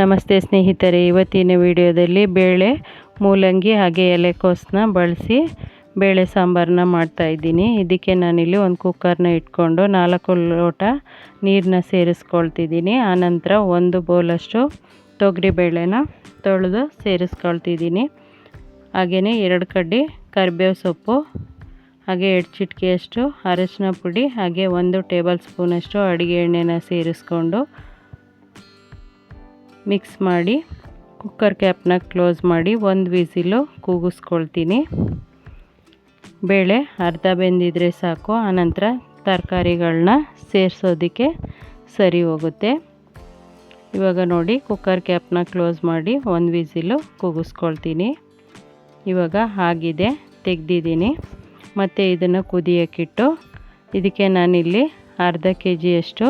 ನಮಸ್ತೆ ಸ್ನೇಹಿತರೆ, ಇವತ್ತಿನ ವಿಡಿಯೋದಲ್ಲಿ ಬೇಳೆ, ಮೂಲಂಗಿ ಹಾಗೆ ಎಲೆಕೋಸನ್ನ ಬಳಸಿ ಬೇಳೆ ಸಾಂಬಾರನ್ನ ಮಾಡ್ತಾಯಿದ್ದೀನಿ ಇದಕ್ಕೆ ನಾನಿಲ್ಲಿ ಒಂದು ಕುಕ್ಕರ್ನ ಇಟ್ಕೊಂಡು ನಾಲ್ಕು ಲೋಟ ನೀರನ್ನ ಸೇರಿಸ್ಕೊಳ್ತಿದ್ದೀನಿ. ಆನಂತರ ಒಂದು ಬೌಲಷ್ಟು ತೊಗರಿಬೇಳೆನ ತೊಳೆದು ಸೇರಿಸ್ಕೊಳ್ತಿದ್ದೀನಿ. ಹಾಗೆಯೇ ಎರಡು ಕಡ್ಡಿ ಕರಿಬೇವು ಸೊಪ್ಪು, ಹಾಗೆ ಎರಡು ಚಿಟಿಕೆಯಷ್ಟು ಅರಶಿನ ಪುಡಿ, ಹಾಗೆ ಒಂದು ಟೇಬಲ್ ಸ್ಪೂನಷ್ಟು ಅಡುಗೆ ಎಣ್ಣೆನ ಸೇರಿಸ್ಕೊಂಡು ಮಿಕ್ಸ್ ಮಾಡಿ ಕುಕ್ಕರ್ ಕ್ಯಾಪ್ನ ಕ್ಲೋಸ್ ಮಾಡಿ ಒಂದು ವಿಸಿಲು ಕೂಗಿಸ್ಕೊಳ್ತೀನಿ. ಬೇಳೆ ಅರ್ಧ ಬೆಂದಿದ್ರೆ ಸಾಕು, ಆನಂತರ ತರಕಾರಿಗಳನ್ನ ಸೇರಿಸೋದಕ್ಕೆ ಸರಿ ಹೋಗುತ್ತೆ. ಇವಾಗ ನೋಡಿ ಕುಕ್ಕರ್ ಕ್ಯಾಪ್ನ ಕ್ಲೋಸ್ ಮಾಡಿ ಒಂದು ವಿಸಿಲು ಕೂಗಿಸ್ಕೊಳ್ತೀನಿ. ಇವಾಗ ಆಗಿದೆ, ತೆಗ್ದಿದ್ದೀನಿ. ಮತ್ತು ಇದನ್ನು ಕುದಿಯೋಕ್ಕಿಟ್ಟು ಇದಕ್ಕೆ ನಾನಿಲ್ಲಿ ಅರ್ಧ ಕೆ ಜಿಯಷ್ಟು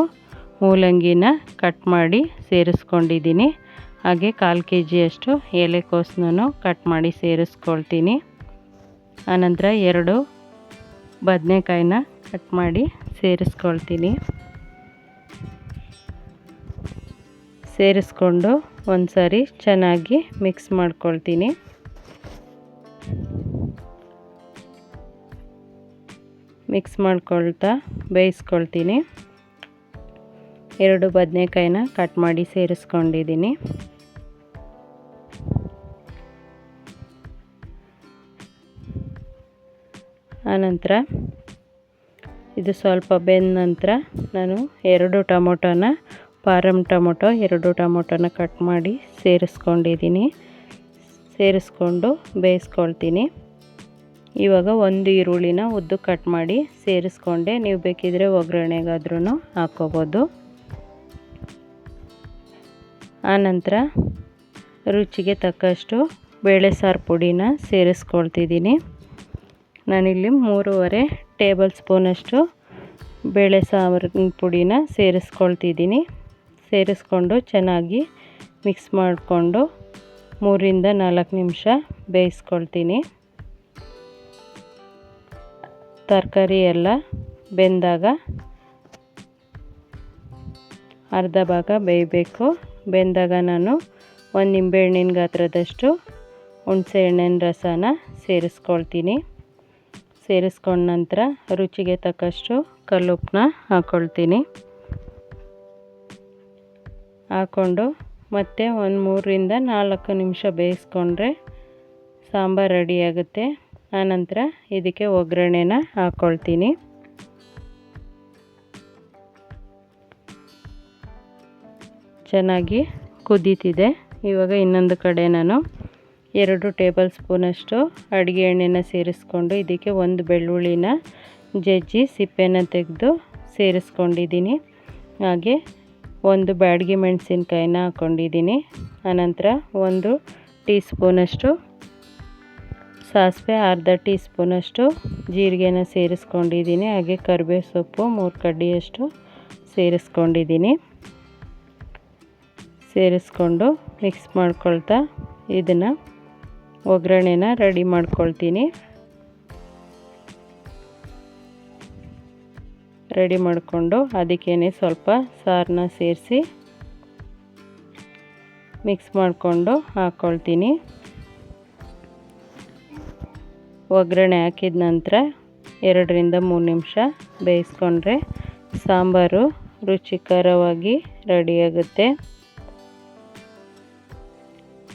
ಮೂಲಂಗಿನ ಕಟ್ ಮಾಡಿ ಸೇರಿಸ್ಕೊಂಡಿದ್ದೀನಿ. ಹಾಗೆ ಕಾಲು ಕೆ ಜಿಯಷ್ಟು ಎಲೆಕೋಸನ್ನು ಕಟ್ ಮಾಡಿ ಸೇರಿಸ್ಕೊಳ್ತೀನಿ. ಆನಂತರ ಎರಡು ಬದನೆಕಾಯಿನ ಕಟ್ ಮಾಡಿ ಸೇರಿಸ್ಕೊಳ್ತೀನಿ. ಸೇರಿಸ್ಕೊಂಡು ಒಂದು ಸಾರಿ ಚೆನ್ನಾಗಿ ಮಿಕ್ಸ್ ಮಾಡ್ಕೊಳ್ತೀನಿ. ಮಿಕ್ಸ್ ಮಾಡ್ಕೊಳ್ತಾ ಬೇಯಿಸ್ಕೊಳ್ತೀನಿ. ಎರಡು ಬದನೆಕಾಯಿನ ಕಟ್ ಮಾಡಿ ಸೇರಿಸ್ಕೊಂಡಿದ್ದೀನಿ. ಆನಂತರ ಇದು ಸ್ವಲ್ಪ ಬೆಂದ ನಂತರ ನಾನು ಎರಡು ಟೊಮೊಟೊನ ಪಾರಮ್ ಟೊಮೊಟೊ ಎರಡು ಟೊಮೊಟೊನ ಕಟ್ ಮಾಡಿ ಸೇರಿಸ್ಕೊಂಡಿದ್ದೀನಿ. ಸೇರಿಸ್ಕೊಂಡು ಬೇಯಿಸ್ಕೊಳ್ತೀನಿ. ಇವಾಗ ಒಂದು ಈರುಳ್ಳಿನ ಉದ್ದು ಕಟ್ ಮಾಡಿ ಸೇರಿಸ್ಕೊಂಡೆ. ನೀವು ಬೇಕಿದ್ರೆ ಒಗ್ಗರಣೆಗಾದ್ರೂ ಹಾಕ್ಕೋಬೋದು. ಆನಂತರ ರುಚಿಗೆ ತಕ್ಕಷ್ಟು ಬೇಳೆ ಸಾರು ಪುಡಿನ ಸೇರಿಸ್ಕೊಳ್ತಿದ್ದೀನಿ. ನಾನಿಲ್ಲಿ ಮೂರುವರೆ ಟೇಬಲ್ ಸ್ಪೂನಷ್ಟು ಬೇಳೆ ಸಾರು ಪುಡಿನ ಸೇರಿಸ್ಕೊಳ್ತಿದ್ದೀನಿ. ಸೇರಿಸ್ಕೊಂಡು ಚೆನ್ನಾಗಿ ಮಿಕ್ಸ್ ಮಾಡಿಕೊಂಡು ಮೂರಿಂದ ನಾಲ್ಕು ನಿಮಿಷ ಬೇಯಿಸ್ಕೊಳ್ತೀನಿ. ತರಕಾರಿ ಎಲ್ಲ ಬೆಂದಾಗ ಅರ್ಧ ಭಾಗ ಬೇಯಬೇಕು. ಬೆಂದಾಗ ನಾನು ಒಂದು ನಿಂಬೆಹಣ್ಣಿನ ಗಾತ್ರದಷ್ಟು ಹುಣಸೆ ಹಣ್ಣಿನ ರಸನ ಸೇರಿಸ್ಕೊಳ್ತೀನಿ. ಸೇರಿಸ್ಕೊಂಡ ನಂತರ ರುಚಿಗೆ ತಕ್ಕಷ್ಟು ಕಲ್ಲುಪ್ಪನ್ನ ಹಾಕ್ಕೊಳ್ತೀನಿ ಹಾಕ್ಕೊಂಡು ಮತ್ತೆ ಒಂದು ಮೂರರಿಂದ ನಾಲ್ಕು ನಿಮಿಷ ಬೇಯಿಸ್ಕೊಂಡ್ರೆ ಸಾಂಬಾರು ರೆಡಿಯಾಗುತ್ತೆ ಆನಂತರ ಇದಕ್ಕೆ ಒಗ್ಗರಣೆನ ಹಾಕ್ಕೊಳ್ತೀನಿ ಚೆನ್ನಾಗಿ ಕುದೀತಿದೆ. ಇವಾಗ ಇನ್ನೊಂದು ಕಡೆ ನಾನು ಎರಡು ಟೇಬಲ್ ಸ್ಪೂನಷ್ಟು ಅಡುಗೆ ಎಣ್ಣೆನ ಸೇರಿಸ್ಕೊಂಡು ಇದಕ್ಕೆ ಒಂದು ಬೆಳ್ಳುಳ್ಳಿನ ಜಜ್ಜಿ ಸಿಪ್ಪೆನ ತೆಗೆದು ಸೇರಿಸ್ಕೊಂಡಿದ್ದೀನಿ. ಹಾಗೆ ಒಂದು ಬ್ಯಾಡಗಿ ಮೆಣಸಿನ್ಕಾಯಿನ ಹಾಕ್ಕೊಂಡಿದ್ದೀನಿ ಆನಂತರ ಒಂದು ಟೀ ಸ್ಪೂನಷ್ಟು ಸಾಸಿವೆ, ಅರ್ಧ ಟೀ ಸ್ಪೂನಷ್ಟು ಜೀರಿಗೆನ ಸೇರಿಸ್ಕೊಂಡಿದ್ದೀನಿ. ಹಾಗೆ ಕರಿಬೇವು ಸೊಪ್ಪು ಮೂರು ಕಡ್ಡಿಯಷ್ಟು ಸೇರಿಸ್ಕೊಂಡಿದ್ದೀನಿ. ಸೇರಿಸ್ಕೊಂಡು ಮಿಕ್ಸ್ ಮಾಡ್ಕೊಳ್ತಾ ಇದನ್ನು ಒಗ್ಗರಣೆನ ರೆಡಿ ಮಾಡ್ಕೊಳ್ತೀನಿ. ರೆಡಿ ಮಾಡಿಕೊಂಡು ಅದಕ್ಕೇನೆ ಸ್ವಲ್ಪ ಸಾರನ್ನ ಸೇರಿಸಿ ಮಿಕ್ಸ್ ಮಾಡಿಕೊಂಡು ಹಾಕ್ಕೊಳ್ತೀನಿ ಒಗ್ಗರಣೆ ಹಾಕಿದ ನಂತರ ಎರಡರಿಂದ ಮೂರು ನಿಮಿಷ ಬೇಯಿಸ್ಕೊಂಡ್ರೆ ಸಾಂಬಾರು ರುಚಿಕರವಾಗಿ ರೆಡಿಯಾಗುತ್ತೆ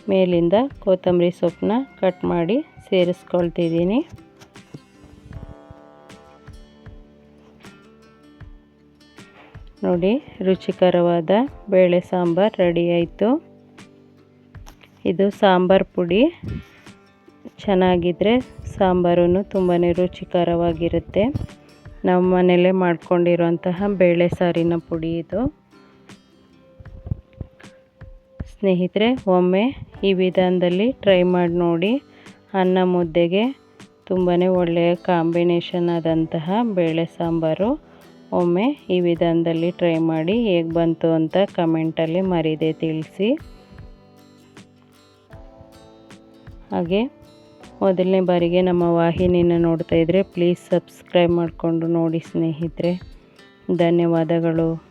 ಮೇಲಿಂದ ಕೊತ್ತಂಬರಿ ಸೊಪ್ಪನ್ನ ಕಟ್ ಮಾಡಿ ಸೇರಿಸ್ಕೊಳ್ತಿದ್ದೀನಿ. ನೋಡಿ, ರುಚಿಕರವಾದ ಬೇಳೆ ಸಾಂಬಾರು ರೆಡಿ ಆಯಿತು. ಇದು ಸಾಂಬಾರು ಪುಡಿ. ಚೆನ್ನಾಗಿದ್ದರೆ ಸಾಂಬಾರು ತುಂಬಾ ರುಚಿಕರವಾಗಿರುತ್ತೆ. ನಮ್ಮ ಮನೆಯಲ್ಲೇ ಮಾಡ್ಕೊಂಡಿರುವಂತಹ ಬೇಳೆ ಸಾರಿನ ಪುಡಿ ಇದು. ಸ್ನೇಹಿತರೆ, ಒಮ್ಮೆ ಈ ವಿಧಾನದಲ್ಲಿ ಟ್ರೈ ಮಾಡಿ ನೋಡಿ. ಅನ್ನ ಮುದ್ದೆಗೆ ತುಂಬಾ ಒಳ್ಳೆಯ ಕಾಂಬಿನೇಷನ್ ಆದಂತಹ ಬೇಳೆ ಸಾಂಬಾರು. ಒಮ್ಮೆ ಈ ವಿಧಾನದಲ್ಲಿ ಟ್ರೈ ಮಾಡಿ ಹೇಗೆ ಬಂತು ಅಂತ ಕಮೆಂಟಲ್ಲಿ ಮರಿದೆ ತಿಳಿಸಿ. ಹಾಗೆ ಮೊದಲನೇ ಬಾರಿಗೆ ನಮ್ಮ ವಾಹಿನಿನ ನೋಡ್ತಾ ಇದ್ದರೆ ಪ್ಲೀಸ್ ಸಬ್ಸ್ಕ್ರೈಬ್ ಮಾಡಿಕೊಂಡು ನೋಡಿ ಸ್ನೇಹಿತರೆ. ಧನ್ಯವಾದಗಳು.